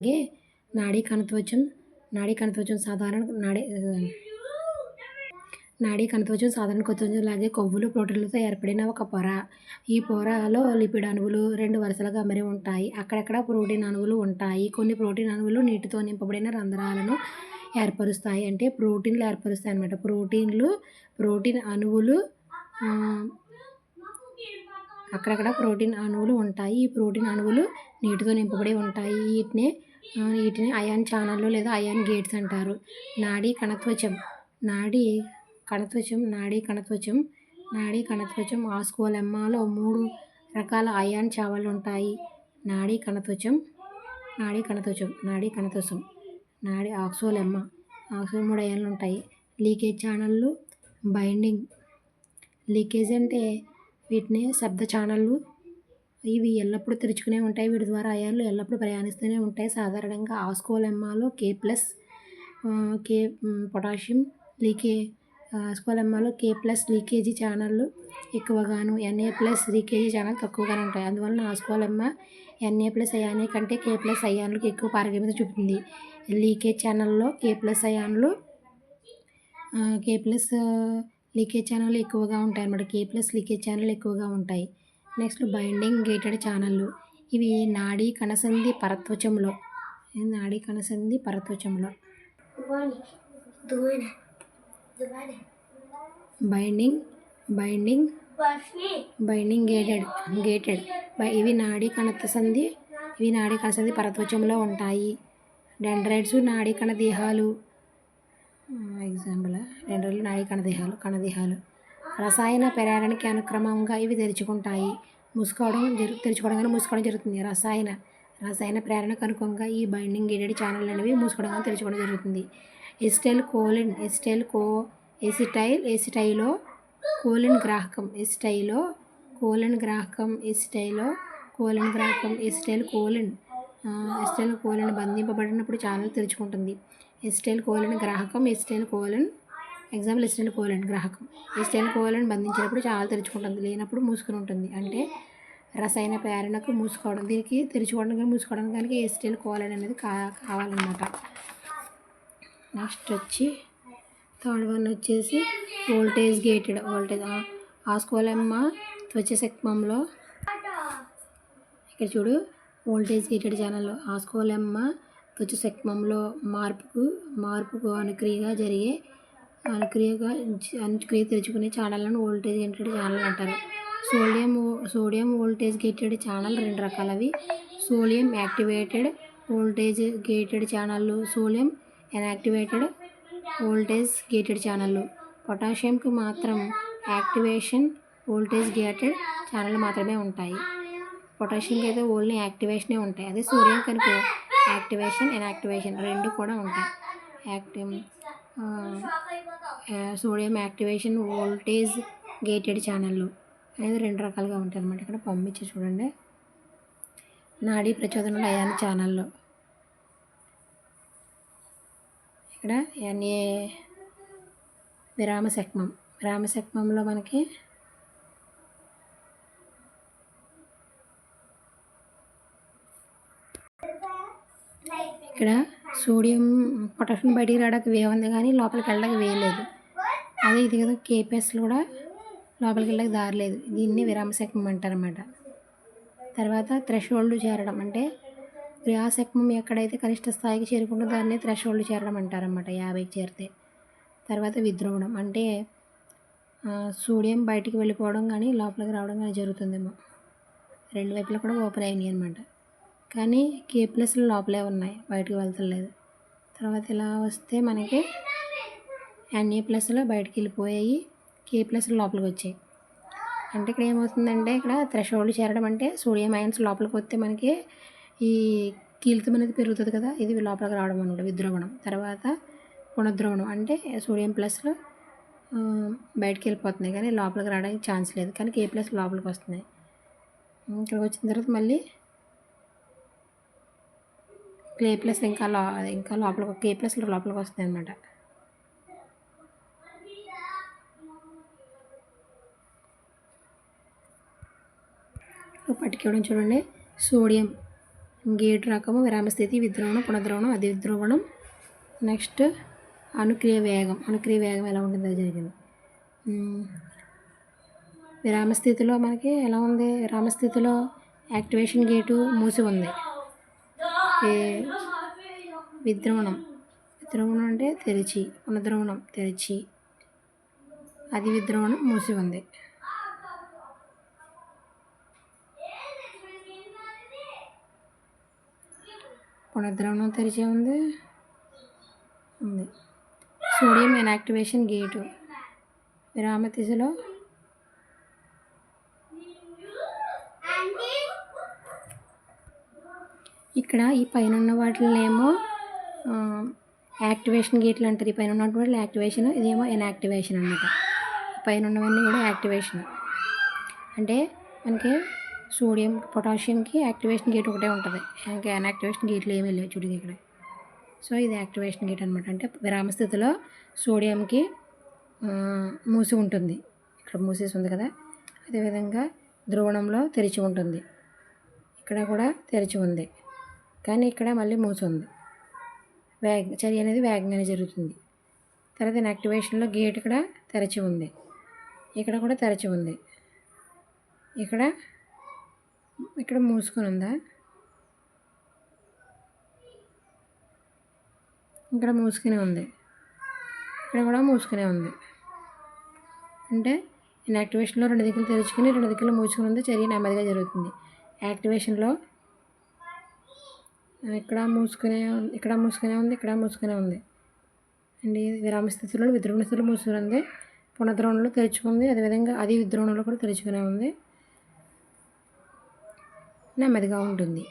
అలాగే నాడీ కణత్వచం నాడీ కణత్వచం సాధారణ నాడీ నాడీ కణత్వచం సాధారణ కణత్వచం లాగే కొవ్వులు ప్రోటీన్లతో ఏర్పడిన ఒక పొర. ఈ పొరలో లిపిడ్ అణువులు రెండు వరుసలుగా అమరి ఉంటాయి. అక్కడక్కడ ప్రోటీన్ అణువులు ఉంటాయి. కొన్ని ప్రోటీన్ అణువులు నీటితో నింపబడిన రంధ్రాలను ఏర్పరుస్తాయి. అంటే ప్రోటీన్లు ఏర్పరుస్తాయి అనమాట ప్రోటీన్లు ప్రోటీన్ అణువులు అక్కడక్కడ ప్రోటీన్ అణువులు ఉంటాయి. ఈ ప్రోటీన్ అణువులు నీటితో నింపబడి ఉంటాయి. వీటిని వీటిని అయాన్ ఛానళ్ళు లేదా అయాన్ గేట్స్ అంటారు. నాడీ కణత్వచం నాడీ కణత్వచం నాడీ కణత్వచం నాడీ కణత్వచం ఆస్కోలెమ్మాలో మూడు రకాల అయాన్ చావళ్ళు ఉంటాయి. నాడీ కణత్వచం నాడీ కణత్వచం నాడీ కణత్వసం నాడీ ఆక్సోలెమ్మ ఆక్సో మూడు అయాన్లు ఉంటాయి. లీకేజ్ ఛానళ్ళు బైండింగ్ లీకేజ్ అంటే వీటిని శబ్ద ఛానళ్ళు ఇవి ఎల్లప్పుడూ తెరుచుకునే ఉంటాయి. వీటి ద్వారా అయాన్లు ఎల్లప్పుడూ ప్రయాణిస్తూనే ఉంటాయి. సాధారణంగా ఆస్కోలెమ్మాలో కే ప్లస్ కే పొటాషియం లీకే ఆస్కోలెమ్మాలో కే ప్లస్ లీకేజీ ఛానళ్ళు ఎక్కువగాను ఎన్ఏ ప్లస్ లీకేజీ ఛానల్ తక్కువగానే ఉంటాయి. అందువలన ఆస్కోలెమ్మ ఎన్ఏ ప్లస్ అయానే కంటే కే ప్లస్ అయాన్లకు ఎక్కువ పారగమ్యత చూపుతుంది. లీకేజ్ ఛానల్లో కే ప్లస్ అయాన్లు కే ప్లస్ లీకేజ్ ఛానల్ ఎక్కువగా ఉంటాయి అన్నమాట కే ప్లస్ లీకేజ్ ఛానల్ ఎక్కువగా ఉంటాయి. నెక్స్ట్ బైండింగ్ గేటెడ్ ఛానళ్ళు. ఇవి నాడీ కణసంధి పరత్వచంలో నాడీ కణసంధి పరత్వచంలో binding binding binding gated gated. ఇవి నాడీ కణసంధి ఇవి నాడీ కణసంధి పరత్వచంలో ఉంటాయి. డెండ్రైడ్స్ నాడీ కణదేహాలు. ఎగ్జాంపుల్ డెండ్రైడ్లు నాడీ కణదేహాలు కణదేహాలు. రసాయన ప్రేరణకి అనుక్రమంగా ఇవి తెరుచుకుంటాయి. మూసుకోవడం జరు తెరుచుకోవడం కానీ మూసుకోవడం జరుగుతుంది. రసాయన రసాయన ప్రేరణకు అనుకూలంగా ఈ బైండింగ్ గేటెడ్ ఛానల్ అనేవి మూసుకోవడం కానీ తెరుచుకోవడం జరుగుతుంది. Acetylcholine acetyl co acetyl acetylcholine గ్రాహకం acetylcholine గ్రాహకం ఎసిటైలో కోలిన్ గ్రాహకం ఎసిటైల్ కోలిన్ ఎస్టైల్ కోలిన్ బంధింపబడినప్పుడు ఛానల్ తెరుచుకుంటుంది. ఎస్టైల్ కోలిన్ గ్రాహకం acetylcholine example acetylcholine గ్రాహకం. ఎస్టైల్ కోలిన్ బంధించినప్పుడు చాలా తెరుచుకుంటుంది. లేనప్పుడు మూసుకుని ఉంటుంది. అంటే రసాయన ప్రేరణకు మూసుకోవడం దీనికి తెరుచుకోవడం కానీ మూసుకోవడం కానీ ఎస్టైల్ కోలిన్ అనేది కా కావాలన్నమాట. నెక్స్ట్ వచ్చి థర్డ్ వన్ వచ్చేసి వోల్టేజ్ గేటెడ్ వోల్టేజ్ త్వచ సెక్మంలో ఇక్కడ చూడు వోల్టేజ్ గేటెడ్ ఛానల్లో త్వచ సెక్మంలో మార్పుకు మార్పుకు అనుక్రియగా జరిగే అనుక్రియగా అనుక్రియ తెరుచుకునే ఛానళ్ళను వోల్టేజ్ గేటెడ్ ఛానల్ అంటారు. Sodium sodium voltage gated channel రెండు రకాలవి. సోడియం యాక్టివేటెడ్ వోల్టేజ్ గేటెడ్ ఛానళ్ళు సోడియం ఇన్యాక్టివేటెడ్ వోల్టేజ్ గేటెడ్ ఛానళ్ళు. పొటాషియంకి మాత్రం యాక్టివేషన్ వోల్టేజ్ గేటెడ్ ఛానల్ మాత్రమే ఉంటాయి. పొటాషియంకి అయితే ఓన్లీ యాక్టివేషనే ఉంటాయి. అదే సోడియం కనుక యాక్టివేషన్ ఇన్యాక్టివేషన్ రెండు కూడా ఉంటాయి. Active sodium activation voltage gated ఛానళ్ళు అనేది రెండు రకాలుగా ఉంటాయి అనమాట ఇక్కడ పంపించి చూడండి. నాడీ ప్రచోదనలు అయాన్ ఛానళ్ళు. ఇక్కడ ఎన్ఏ విరామ శక్మం విరామ శక్మంలో మనకి ఇక్కడ సోడియం పొటాషియం బయటికి రావడానికి వే ఉంది కానీ లోపలికి వెళ్ళడానికి వేయలేదు. అదే ఇది కదా కేపీఎస్లు కూడా లోపలికి వెళ్ళడానికి దారి లేదు. దీన్ని విరామశక్మం అంటారన్నమాట. తర్వాత థ్రెషోల్డ్ చేరడం అంటే క్రియాశక్మం ఎక్కడైతే కనిష్ట స్థాయికి చేరుకుంటుందో దాన్ని థ్రెషోల్డ్ చేరడం అంటారన్నమాట యాభైకి చేరితే. తర్వాత విద్రోవడం అంటే సోడియం బయటికి వెళ్ళిపోవడం కానీ లోపలికి రావడం కానీ జరుగుతుందేమో. రెండు వైపులా కూడా ఓపెన్ అయినాయి అనమాట కానీ కే ప్లస్లు లోపలే ఉన్నాయి. బయటకు వెళ్తలేదు. తర్వాత ఇలా వస్తే మనకి ఎన్ఏ ప్లస్లో బయటకు వెళ్ళిపోయాయి. కే ప్లస్లు లోపలికి వచ్చాయి. అంటే ఇక్కడ ఏమవుతుందంటే ఇక్కడ థ్రెషోల్డ్ చేరడం అంటే సోడియం అయన్స్ లోపలికి వస్తే మనకి ఈ కీలితం అనేది పెరుగుతుంది కదా ఇది లోపలికి రావడం అనమాట విద్రోవణం. తర్వాత పునద్రోవణం అంటే సోడియం ప్లస్లో బయటకు వెళ్ళిపోతున్నాయి. కానీ లోపలికి రావడానికి ఛాన్స్ లేదు. కానీ కే ప్లస్ లోపలికి వస్తున్నాయి. ఇక్కడికి వచ్చిన తర్వాత మళ్ళీ క్లే ప్లస్ ఇంకా లో ఇంకా లోపలికి కే ప్లస్ లోపలికి వస్తాయి అనమాట పట్టుకోవడం చూడండి సోడియం గేటు రకము విరామ స్థితి విద్రోవణం పునద్రోవణం అది విద్రోవణం నెక్స్ట్ అనుక్రియ వేగం. అనుక్రియ వేగం ఎలా ఉంటుందో జరిగింది. విరామస్థితిలో విరామ స్థితిలో మనకి ఎలా ఉంది? విరామ స్థితిలో యాక్టివేషన్ గేటు మూసి ఉంది. ఏ విద్రోవణం. అంటే తెరిచి పునద్రవణం తెరిచి. అది విద్రోవణం మూసి ఉంది. పునద్రవణం తెరిచే ఉంది. ఉంది. Sodium inactivation gate. విరామ దిశలో ఇక్కడ ఈ పైన ఉన్న వాటినేమో యాక్టివేషన్ గేట్లు అంటారు. ఈ పైన ఉన్నటువంటి యాక్టివేషన్ ఇదేమో ఇన్యాక్టివేషన్ అనమాట పైన ఉన్నవన్నీ కూడా యాక్టివేషన్. అంటే మనకి సోడియం పొటాషియంకి యాక్టివేషన్ గేట్ ఒకటే ఉంటుంది. ఇంకా అన్యాక్టివేషన్ గేట్లు ఏమీ లేవు చూడండి ఇక్కడ. సో ఇది యాక్టివేషన్ గేట్ అనమాట అంటే విరామ స్థితిలో సోడియంకి మూసి ఉంటుంది. ఇక్కడ మూసేసి ఉంది కదా. అదేవిధంగా ద్రోణంలో తెరిచి ఉంటుంది. ఇక్కడ కూడా తెరిచి ఉంది. కానీ ఇక్కడ మళ్ళీ మూసి ఉంది చర్య అనేది వేగంగానే జరుగుతుంది. తర్వాత యాక్టివేషన్లో గేట్ ఇక్కడ తెరచి ఉంది. ఇక్కడ కూడా తెరచి ఉంది. ఇక్కడ ఇక్కడ మూసుకొని ఉందా? ఇక్కడ మూసుకునే ఉంది. ఇక్కడ కూడా మూసుకునే ఉంది. అంటే యాక్టివేషన్లో రెండు దిక్కులు తెరుచుకుని రెండు దిక్కులు మూసుకుని ఉంది చర్య నెమ్మదిగా జరుగుతుంది. యాక్టివేషన్లో ఇక్కడ మూసుకునే ఇక్కడ మూసుకునే ఉంది ఇక్కడ మూసుకునే ఉంది. అండి విరామ స్థితిలో విద్రోహణ స్థితిలో మూసుకుని ఉంది పునద్రోణంలో తెరుచుకుంది. అదేవిధంగా అది విద్రోణంలో కూడా తెరుచుకునే ఉంది. నెమ్మదిగా ఉంటుంది.